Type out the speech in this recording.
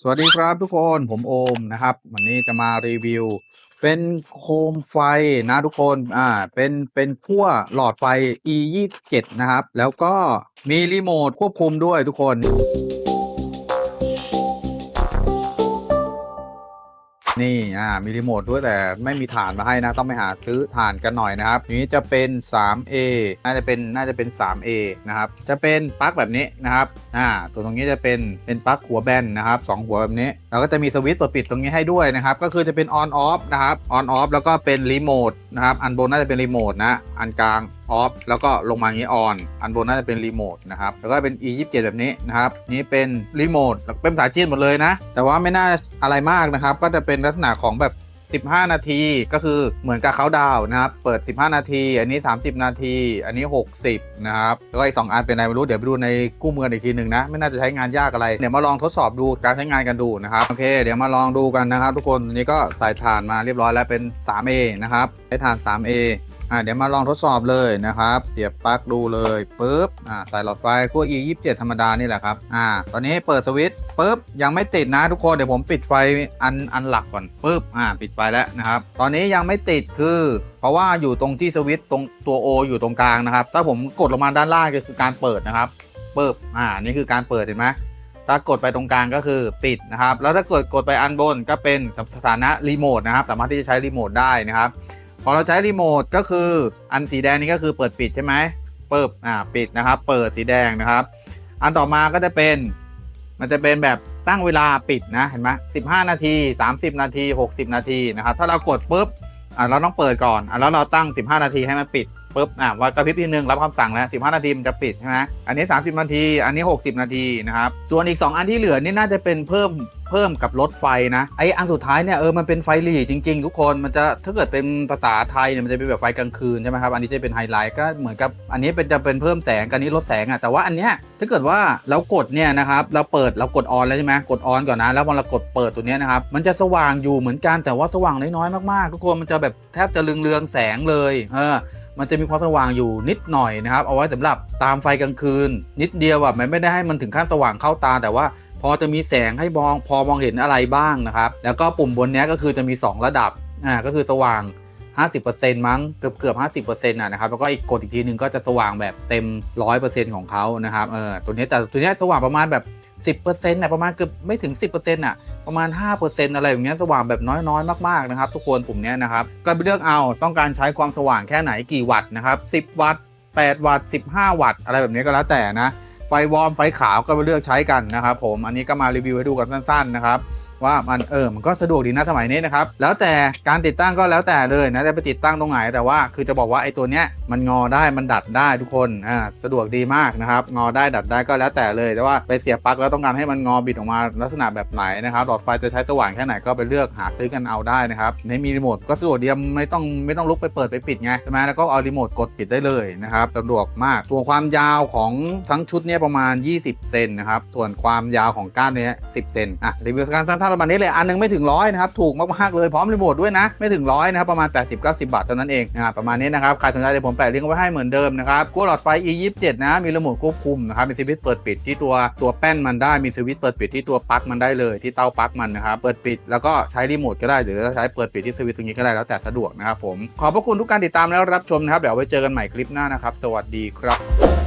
สวัสดีครับทุกคนผมโอมนะครับ วันนี้จะมารีวิว เป็นโคมไฟนะทุกคนอ่าเป็นเป็นขั้วหลอดไฟ e 2 7นะครับ แล้วก็มีรีโมทควบคุมด้วยทุกคน นี่อ่ามีรีโมทด้วยแต่ไม่มีฐานมาให้นะ ต้องไปหาซื้อฐานกันหน่อยนะครับ นี้จะเป็น 3A น่าจะเป็นน่าจะเป็น 3A นะครับ จะเป็นปลั๊กแบบนี้นะครับอ่าส่วนตรงนี้จะเป็นเป็นปลั๊กหัวแบนนะครับสองหัวแบบนี้แล้วก็จะมีสวิตช์เปิดปิดตรงนี้ให้ด้วยนะครับ ก็คือจะเป็น on off นะครับ on off แล้วก็เป็นรีโมท นะครับ อันบนน่าจะเป็นรีโมทนะ อันกลางออฟแล้วก็ลงมาอย่างนี้ออน อันบนน่าจะเป็นรีโมทนะครับ แล้วก็เป็น e 2 7แบบนี้นะครับ นี่เป็นรีโมทเป็นภาษาจีนหมดเลยนะ แต่ว่าไม่น่าอะไรมากนะครับ ก็จะเป็นลักษณะของแบบ 15 นาทีก็คือเหมือนกับเขาดาวนะครับ เปิด 15 นาที อันนี้ 30 นาที อันนี้ 60 นะครับ แล้วก็อีก 2 อันเป็นอะไรไม่รู้ เดี๋ยวไปดูในกู้มืออีกทีหนึ่งนะ ไม่น่าจะใช้งานยากอะไร เดี๋ยวมาลองทดสอบดูการใช้งานกันดูนะครับ โอเค เดี๋ยวมาลองดูกันนะครับ ทุกคนอันนี้ก็ใส่ฐานมาเรียบร้อยแล้วเป็น 3A นะครับใช้ฐาน 3A อ่าเดี๋ยวมาลองทดสอบเลยนะครับ เสียบปลั๊กดูเลยปุ๊บอ่าใส่หลอดไฟขั้ว e 2 7ธรรมดานี่แหละครับอ่าตอนนี้เปิดสวิตช์ปุ๊บยังไม่ติดนะทุกคนเดี๋ยวผมปิดไฟอันอันหลักก่อนปุ๊บอ่าปิดไฟแล้วนะครับ ตอนนี้ยังไม่ติดคือ เพราะว่าอยู่ตรงที่สวิตช์ตรงตัว O อยู่ตรงกลางนะครับ ถ้าผมกดลงมาด้านล่างก็คือการเปิดนะครับปุ๊บอ่านี่คือการเปิดเห็นไหมถ้ากดไปตรงกลางก็คือปิดนะครับ แล้วถ้ากดกดไปอันบนก็เป็นสถานะรีโมทนะครับ สามารถที่จะใช้รีโมทได้นะครับ พอเราใช้รีโมทก็คืออันสีแดงนี้ก็คือเปิดปิดใช่ไหมเปิดอ่าปิดนะครับ เปิดสีแดงนะครับ อันต่อมาก็จะเป็นมันจะเป็นแบบตั้งเวลาปิดนะเห็นไหมสิบห้านาทีสามสิบนาทีหกสิบนาทีนะครับ ถ้าเรากดปุ๊บอ่าเราต้องเปิดก่อนอ่าแล้วเราตั้งสิบห้านาทีให้มันปิด ปุ๊บอ่าว่ากระพริบทีนึงรับคำสั่งแล้ว15นาทีมันจะปิดใช่ไหมอันนี้ 30 นาที อันนี้ 60 นาทีนะครับส่วนอีก 2 อันที่เหลือนี่น่าจะเป็นเพิ่มเพิ่มกับรถไฟนะไออันสุดท้ายเนี่ยเออมันเป็นไฟหลีจริง ๆ ทุกคนมันจะถ้าเกิดเป็นภาษาไทยเนี่ยมันจะเป็นแบบไฟกลางคืนใช่ไหมครับอันนี้จะเป็นไฮไลท์ก็เหมือนกับอันนี้เป็นจะเป็นเพิ่มแสงกันนี้ลดแสงอะแต่ว่าอันเนี้ยถ้าเกิดว่าเรากดเนี่ยนะครับเราเปิดเรากดออนแล้วใช่ไหมกดออนก่อนนะแล้วพอเรากดเปิดตัวเนี้ยนะครับมันจะสว่างอยู่เหมือนกันแต่ว่าสว่างน้อยๆมากๆ ทุกคนมันจะแบบแทบจะเรืองๆแสงเลยเออ มันจะมีความสว่างอยู่นิดหน่อยนะครับ เอาไว้สำหรับตามไฟกลางคืน นิดเดียวแบบไม่ได้ให้มันถึงขั้นสว่างเข้าตา แต่ว่าพอจะมีแสงให้มองพอมองเห็นอะไรบ้างนะครับ แล้วก็ปุ่มบนนี้ก็คือจะมี 2 ระดับอ่าก็คือสว่าง 50%มั้งเกือบเกือบ50%นะนะครับแล้วก็อีกกดอีกทีหนึ่งก็จะสว่างแบบเต็ม 100%ของเขานะครับเออตัวนี้แต่ตัวนี้สว่างประมาณแบบ 10%น่ะประมาณเกือบไม่ถึง 10%น่ะประมาณ 5%อะไรอย่างเงี้ยสว่างแบบน้อยๆ มากๆนะครับทุกคนปุ่มเนี้ยนะครับก็ไปเลือกเอาต้องการใช้ความสว่างแค่ไหนกี่วัตต์นะครับ10 วัตต์ 8 วัตต์ 15 วัตต์ อะไรแบบนี้ก็แล้วแต่นะไฟวอร์มไฟขาวก็ไปเลือกใช้กันนะครับผมอันนี้ก็มารีวิวให้ดูกันสั้นๆนะครับ ว่ามันเออมันก็สะดวกดีนะสมัยนี้นะครับแล้วแต่การติดตั้งก็แล้วแต่เลยนะจะไปติดตั้งตรงไหน แต่ว่าคือจะบอกว่าไอ้ตัวเนี้ยมันงอได้มันดัดได้ทุกคนอ่าสะดวกดีมากนะครับงอได้ดัดได้ก็แล้วแต่เลยแต่ว่าไปเสียบปลั๊กแล้วต้องการให้มันงอบิดออกมาลักษณะแบบไหนนะครับหลอดไฟจะใช้สว่างแค่ไหนก็ไปเลือกหาซื้อกันเอาได้นะครับในมีรีโมทก็สะดวกดีไม่ต้องไม่ต้องลุกไปเปิดไปปิดไงใช่ไหมแล้วก็เอารีโมทกดปิดได้เลยนะครับสะดวกมากส่วนความยาวของทั้งชุดเนี้ยประมาณ 20 เซนนะครับส่วนความยาวของก้านเนี้ย10 เซนอะรีวิวการสั้นๆประมาณนี้เลยอันนึงไม่ถึงร้อยนะครับถูกมากๆเลยพร้อมรีโมทด้วยนะไม่ถึงร้อยนะครับประมาณ 80-90 บาทเท่านั้นเองนะครับประมาณนี้นะครับใครสนใจเดี๋ยวผมแปะลิงก์ไว้ให้เหมือนเดิมนะครับกั้หลอดไฟ e 2 7นะมีรีโมทควบคุมนะครับมีสวิตช์เปิดปิดที่ตัวตัวแป้นมันได้มีสวิตช์เปิดปิดที่ตัวปลั๊กมันได้เลยที่เตาปลั๊กมันนะครับเปิดปิดแล้วก็ใช้รีโมทก็ได้หรือใช้เปิดปิดที่สวิตช์ตรงนี้ก็ได้แล้วแต่สะดวกนะครับผมขอบพระคุณทุกการติดตามแล้วรับชมนะครับเดี๋ยวไว้เจอกันใหม่คลิปหน้านะครับ สวัสดีครับ